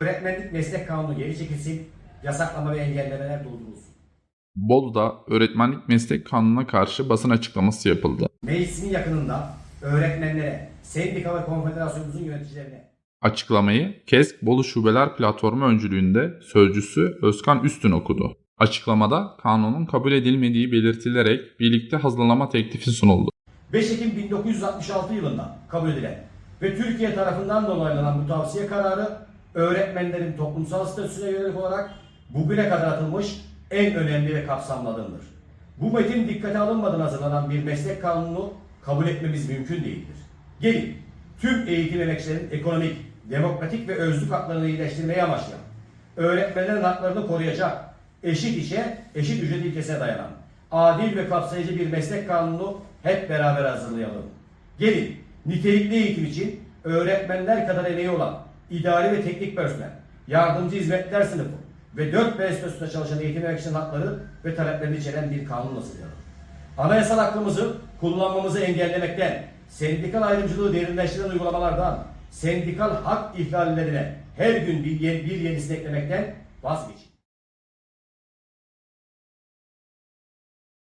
Öğretmenlik meslek kanunu geri çekilsin, yasaklama ve engellemeler durdurulsun. Bolu'da öğretmenlik meslek kanununa karşı basın açıklaması yapıldı. Meclisin yakınında öğretmenlere, sendika ve konfederasyonumuzun yöneticilerine Açıklamayı KESK Bolu Şubeler Platformu öncülüğünde sözcüsü Özkan Üstün okudu. Açıklamada kanunun kabul edilmediği belirtilerek birlikte hazırlama teklifi sunuldu. 5 Ekim 1966 yılında kabul edilen ve Türkiye tarafından da onaylanan bu tavsiye kararı öğretmenlerin toplumsal statüsüne yönelik olarak bugüne kadar atılmış en önemli ve kapsamlı adımdır. Bu metin dikkate alınmadan hazırlanan bir meslek kanununu kabul etmemiz mümkün değildir. Gelin tüm eğitim emekçilerin ekonomik, demokratik ve özlük haklarını iyileştirmeyi amaçlayan, öğretmenlerin haklarını koruyacak, eşit işe, eşit ücret ilkesine dayanan, adil ve kapsayıcı bir meslek kanunu hep beraber hazırlayalım. Gelin, nitelikli eğitim için öğretmenler kadar emeği olan idari ve teknik personel, yardımcı hizmetler sınıfı ve 4 B statüsünde çalışan eğitim emekçilerinin hakları ve taleplerini içeren bir kanun hazırlayalım. Anayasal hakkımızı kullanmamızı engellemekten, sendikal ayrımcılığı derinleştiren uygulamalardan, sendikal hak ihlallerine her gün bir, bir yenisini eklemekten vazgeçin.